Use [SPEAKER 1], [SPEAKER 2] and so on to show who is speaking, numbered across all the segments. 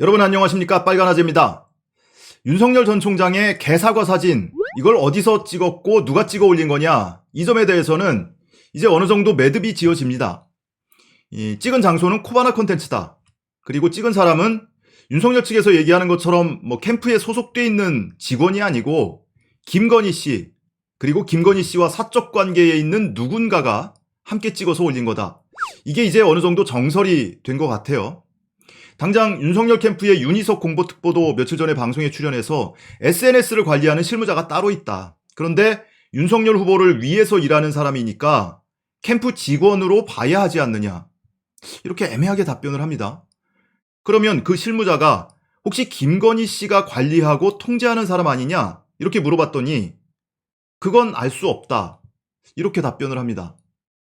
[SPEAKER 1] 여러분 안녕하십니까 빨간아재입니다. 윤석열 전 총장의 개사과 사진 이걸 어디서 찍었고 누가 찍어 올린 거냐 이 점에 대해서는 이제 어느 정도 매듭이 지어집니다. 이 찍은 장소는 코바나 콘텐츠다. 그리고 찍은 사람은 윤석열 측에서 얘기하는 것처럼 뭐 캠프에 소속돼 있는 직원이 아니고 김건희 씨 그리고 김건희 씨와 사적 관계에 있는 누군가가 함께 찍어서 올린 거다. 이게 이제 어느 정도 정설이 된 것 같아요. 당장 윤석열 캠프의 윤희석 공보특보도 며칠 전에 방송에 출연해서 SNS를 관리하는 실무자가 따로 있다. 그런데 윤석열 후보를 위해서 일하는 사람이니까 캠프 직원으로 봐야 하지 않느냐. 이렇게 애매하게 답변을 합니다. 그러면 그 실무자가 혹시 김건희 씨가 관리하고 통제하는 사람 아니냐? 이렇게 물어봤더니 그건 알 수 없다. 이렇게 답변을 합니다.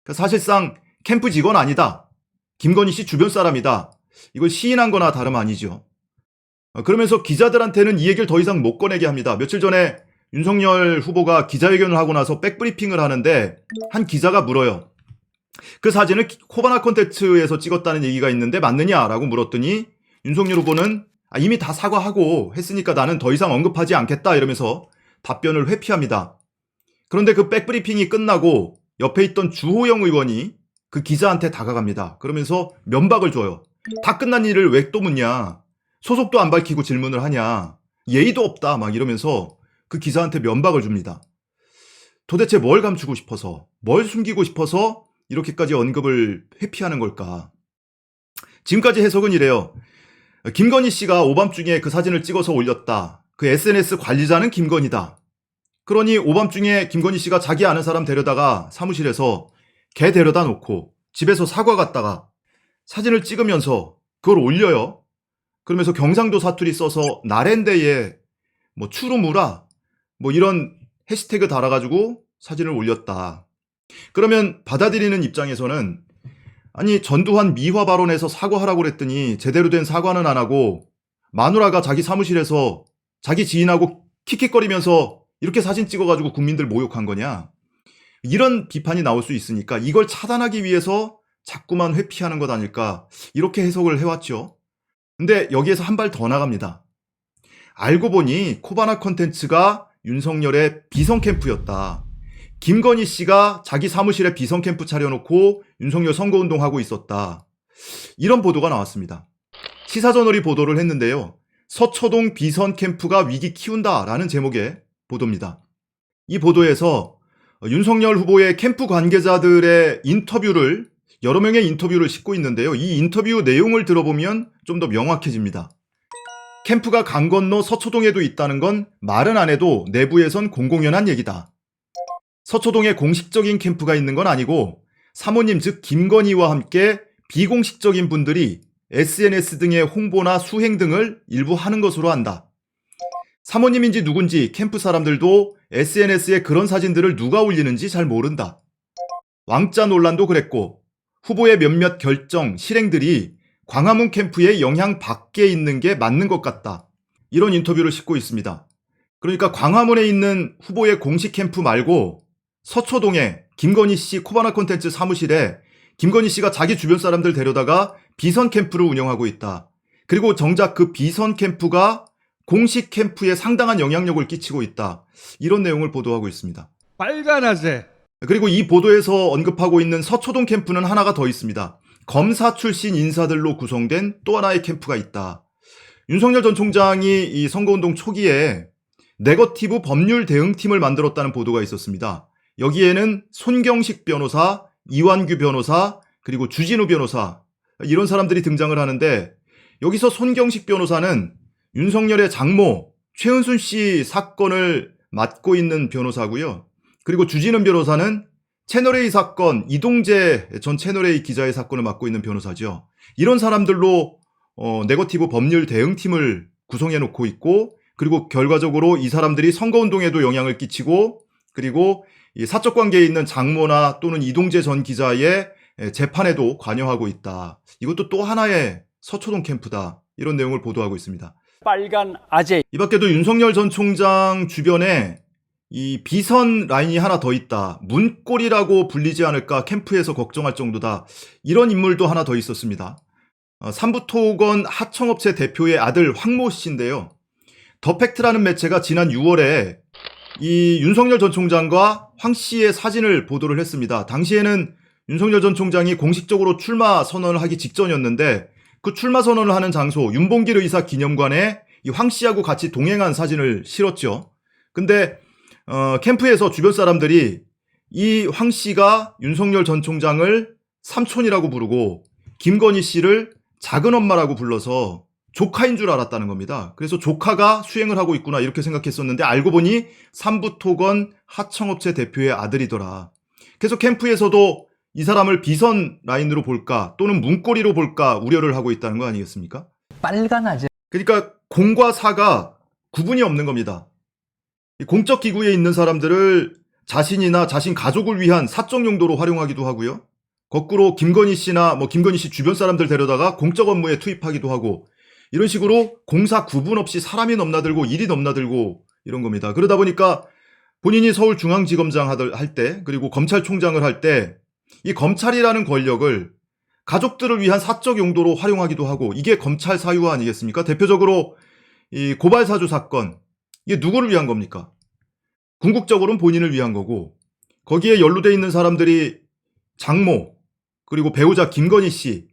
[SPEAKER 1] 그러니까 사실상 캠프 직원 아니다. 김건희 씨 주변 사람이다. 이걸 시인한 거나 다름 아니죠. 어, 그러면서 기자들한테는 이 얘기를 더 이상 못 꺼내게 합니다. 며칠 전에 윤석열 후보가 기자회견을 하고 나서 백브리핑을 하는데 한 기자가 물어요. 그 사진을 코바나 콘텐츠에서 찍었다는 얘기가 있는데 맞느냐라고 물었더니 윤석열 후보는 아, 이미 다 사과하고 했으니까 나는 더 이상 언급하지 않겠다 이러면서 답변을 회피합니다. 그런데 그 백브리핑이 끝나고 옆에 있던 주호영 의원이 그 기자한테 다가갑니다. 그러면서 면박을 줘요. 다 끝난 일을 왜 또 묻냐? 소속도 안 밝히고 질문을 하냐? 예의도 없다. 막 이러면서 그 기자한테 면박을 줍니다. 도대체 뭘 감추고 싶어서, 뭘 숨기고 싶어서 이렇게까지 언급을 회피하는 걸까? 지금까지 해석은 이래요. 김건희 씨가 오밤중에 그 사진을 찍어서 올렸다. 그 SNS 관리자는 김건희다. 그러니 오밤중에 김건희 씨가 자기 아는 사람 데려다가 사무실에서 개 데려다 놓고 집에서 사과 갖다가 사진을 찍으면서 그걸 올려요. 그러면서 경상도 사투리 써서 나랜데에 뭐 추루무라 뭐 이런 해시태그 달아가지고 사진을 올렸다. 그러면 받아들이는 입장에서는 아니 전두환 미화 발언에서 사과하라고 그랬더니 제대로 된 사과는 안 하고 마누라가 자기 사무실에서 자기 지인하고 킥킥거리면서 이렇게 사진 찍어가지고 국민들 모욕한 거냐? 이런 비판이 나올 수 있으니까 이걸 차단하기 위해서 자꾸만 회피하는 것 아닐까 이렇게 해석을 해왔죠. 근데 여기에서 한 발 더 나갑니다. 알고 보니 코바나 컨텐츠가 윤석열의 비선 캠프였다. 김건희 씨가 자기 사무실에 비선 캠프 차려놓고 윤석열 선거운동 하고 있었다. 이런 보도가 나왔습니다. 시사저널이 보도를 했는데요. 서초동 비선 캠프가 위기 키운다라는 제목의 보도입니다. 이 보도에서 윤석열 후보의 캠프 관계자들의 인터뷰를 여러 명의 인터뷰를 싣고 있는데요. 이 인터뷰 내용을 들어보면 좀 더 명확해집니다. 캠프가 강 건너 서초동에도 있다는 건 말은 안 해도 내부에선 공공연한 얘기다. 서초동에 공식적인 캠프가 있는 건 아니고 사모님 즉 김건희와 함께 비공식적인 분들이 SNS 등의 홍보나 수행 등을 일부 하는 것으로 안다. 사모님인지 누군지 캠프 사람들도 SNS에 그런 사진들을 누가 올리는지 잘 모른다. 왕자 논란도 그랬고 후보의 몇몇 결정, 실행들이 광화문 캠프의 영향 밖에 있는 게 맞는 것 같다. 이런 인터뷰를 싣고 있습니다. 그러니까 광화문에 있는 후보의 공식 캠프 말고 서초동에 김건희 씨 코바나 콘텐츠 사무실에 김건희 씨가 자기 주변 사람들 데려다가 비선 캠프를 운영하고 있다. 그리고 정작 그 비선 캠프가 공식 캠프에 상당한 영향력을 끼치고 있다. 이런 내용을 보도하고 있습니다.
[SPEAKER 2] 빨간아재
[SPEAKER 1] 그리고 이 보도에서 언급하고 있는 서초동 캠프는 하나가 더 있습니다. 검사 출신 인사들로 구성된 또 하나의 캠프가 있다. 윤석열 전 총장이 이 선거운동 초기에 네거티브 법률 대응팀을 만들었다는 보도가 있었습니다. 여기에는 손경식 변호사, 이완규 변호사, 그리고 주진우 변호사, 이런 사람들이 등장을 하는데 여기서 손경식 변호사는 윤석열의 장모 최은순 씨 사건을 맡고 있는 변호사고요. 그리고 주진은 변호사는 채널A 사건 이동재 전 채널A 기자의 사건을 맡고 있는 변호사죠. 이런 사람들로 어, 네거티브 법률 대응팀을 구성해 놓고 있고 그리고 결과적으로 이 사람들이 선거운동에도 영향을 끼치고 그리고 이 사적 관계에 있는 장모나 또는 이동재 전 기자의 재판에도 관여하고 있다. 이것도 또 하나의 서초동 캠프다. 이런 내용을 보도하고 있습니다.
[SPEAKER 3] 빨간 아재
[SPEAKER 1] 이 밖에도 윤석열 전 총장 주변에 이 비선 라인이 하나 더 있다. 문골이라고 불리지 않을까 캠프에서 걱정할 정도다. 이런 인물도 하나 더 있었습니다. 어, 삼부토건 하청업체 대표의 아들 황모 씨인데요. 더 팩트라는 매체가 지난 6월에 이 윤석열 전 총장과 황 씨의 사진을 보도를 했습니다. 당시에는 윤석열 전 총장이 공식적으로 출마 선언을 하기 직전이었는데 그 출마 선언을 하는 장소 윤봉길 의사 기념관에 이 황 씨하고 같이 동행한 사진을 실었죠. 근데 어, 캠프에서 주변 사람들이 이 황 씨가 윤석열 전 총장을 삼촌이라고 부르고 김건희 씨를 작은 엄마라고 불러서 조카인 줄 알았다는 겁니다. 그래서 조카가 수행을 하고 있구나 이렇게 생각했었는데 알고 보니 삼부토건 하청업체 대표의 아들이더라. 그래서 캠프에서도 이 사람을 비선 라인으로 볼까 또는 문고리로 볼까 우려를 하고 있다는 거 아니겠습니까?
[SPEAKER 2] 빨간 아재
[SPEAKER 1] 그러니까 공과 사가 구분이 없는 겁니다. 이 공적 기구에 있는 사람들을 자신이나 자신 가족을 위한 사적 용도로 활용하기도 하고요. 거꾸로 김건희 씨나 뭐 김건희 씨 주변 사람들 데려다가 공적 업무에 투입하기도 하고 이런 식으로 공사 구분 없이 사람이 넘나들고 일이 넘나들고 이런 겁니다. 그러다 보니까 본인이 서울중앙지검장 할 때 그리고 검찰총장을 할 때 이 검찰이라는 권력을 가족들을 위한 사적 용도로 활용하기도 하고 이게 검찰 사유화 아니겠습니까? 대표적으로 이 고발사주 사건 이게 누구를 위한 겁니까? 궁극적으로는 본인을 위한 거고 거기에 연루돼 있는 사람들이 장모 그리고 배우자 김건희 씨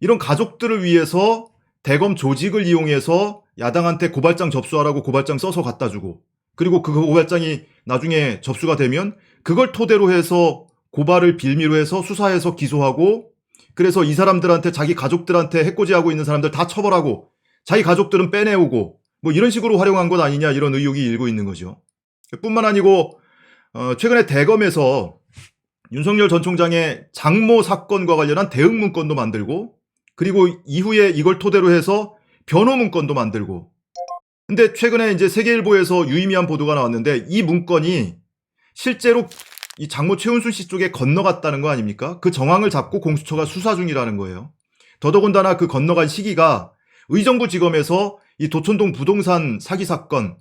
[SPEAKER 1] 이런 가족들을 위해서 대검 조직을 이용해서 야당한테 고발장 접수하라고 고발장 써서 갖다 주고 그리고 그 고발장이 나중에 접수가 되면 그걸 토대로 해서 고발을 빌미로 해서 수사해서 기소하고 그래서 이 사람들한테 자기 가족들한테 해코지하고 있는 사람들 다 처벌하고 자기 가족들은 빼내오고 뭐 이런 식으로 활용한 것 아니냐 이런 의혹이 일고 있는 거죠. 뿐만 아니고 어, 최근에 대검에서 윤석열 전 총장의 장모 사건과 관련한 대응 문건도 만들고 그리고 이후에 이걸 토대로 해서 변호 문건도 만들고 근데 최근에 이제 세계일보에서 유의미한 보도가 나왔는데 이 문건이 실제로 이 장모 최은순 씨 쪽에 건너갔다는 거 아닙니까? 그 정황을 잡고 공수처가 수사 중이라는 거예요. 더더군다나 그 건너간 시기가 의정부지검에서 이 도촌동 부동산 사기 사건,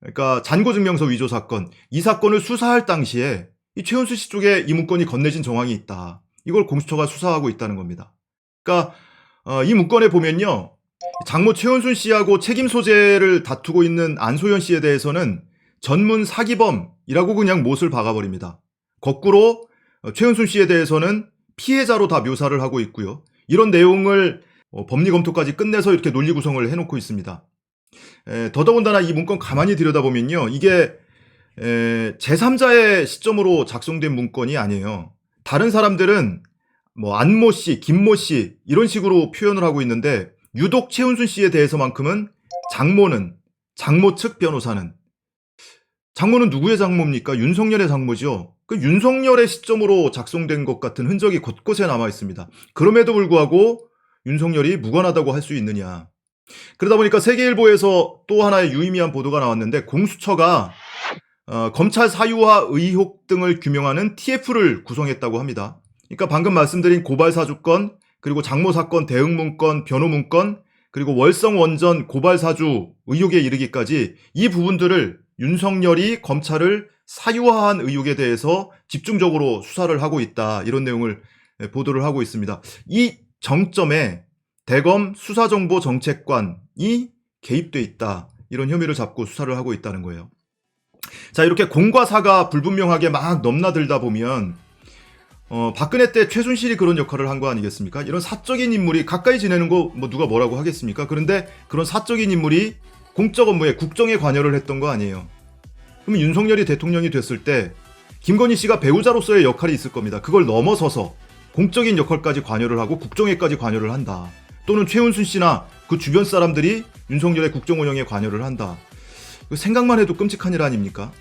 [SPEAKER 1] 그러니까 잔고증명서 위조 사건, 이 사건을 수사할 당시에 이 최은순 씨 쪽에 이 문건이 건네진 정황이 있다. 이걸 공수처가 수사하고 있다는 겁니다. 그러니까 어, 이 문건에 보면요. 장모 최은순 씨하고 책임 소재를 다투고 있는 안소연 씨에 대해서는 전문 사기범이라고 그냥 못을 박아버립니다. 거꾸로 어, 최은순 씨에 대해서는 피해자로 다 묘사를 하고 있고요. 이런 내용을 어, 법리 검토까지 끝내서 이렇게 논리 구성을 해놓고 있습니다. 에, 더더군다나 이 문건 가만히 들여다보면요. 이게 에, 제3자의 시점으로 작성된 문건이 아니에요. 다른 사람들은 뭐 안모 씨, 김모 씨 이런 식으로 표현을 하고 있는데 유독 최은순 씨에 대해서만큼은 장모는 장모 측 변호사는 장모는 누구의 장모입니까? 윤석열의 장모죠. 그 윤석열의 시점으로 작성된 것 같은 흔적이 곳곳에 남아 있습니다. 그럼에도 불구하고 윤석열이 무관하다고 할 수 있느냐. 그러다 보니까 세계일보에서 또 하나의 유의미한 보도가 나왔는데 공수처가 어, 검찰 사유와 의혹 등을 규명하는 TF를 구성했다고 합니다. 그러니까 방금 말씀드린 고발 사주건, 그리고 장모 사건 대응 문건, 변호 문건, 그리고 월성 원전 고발 사주 의혹에 이르기까지 이 부분들을 윤석열이 검찰을 사유화한 의혹에 대해서 집중적으로 수사를 하고 있다. 이런 내용을 보도를 하고 있습니다. 이 정점에 대검 수사정보정책관이 개입돼 있다. 이런 혐의를 잡고 수사를 하고 있다는 거예요. 자, 이렇게 공과 사가 불분명하게 막 넘나들다 보면 어, 박근혜 때 최순실이 그런 역할을 한 거 아니겠습니까? 이런 사적인 인물이 가까이 지내는 거 뭐 누가 뭐라고 하겠습니까? 그런데 그런 사적인 인물이 공적 업무에 국정에 관여를 했던 거 아니에요. 그럼 윤석열이 대통령이 됐을 때 김건희 씨가 배우자로서의 역할이 있을 겁니다. 그걸 넘어서서 공적인 역할까지 관여를 하고 국정에까지 관여를 한다. 또는 최은순 씨나 그 주변 사람들이 윤석열의 국정 운영에 관여를 한다. 생각만 해도 끔찍한 일 아닙니까?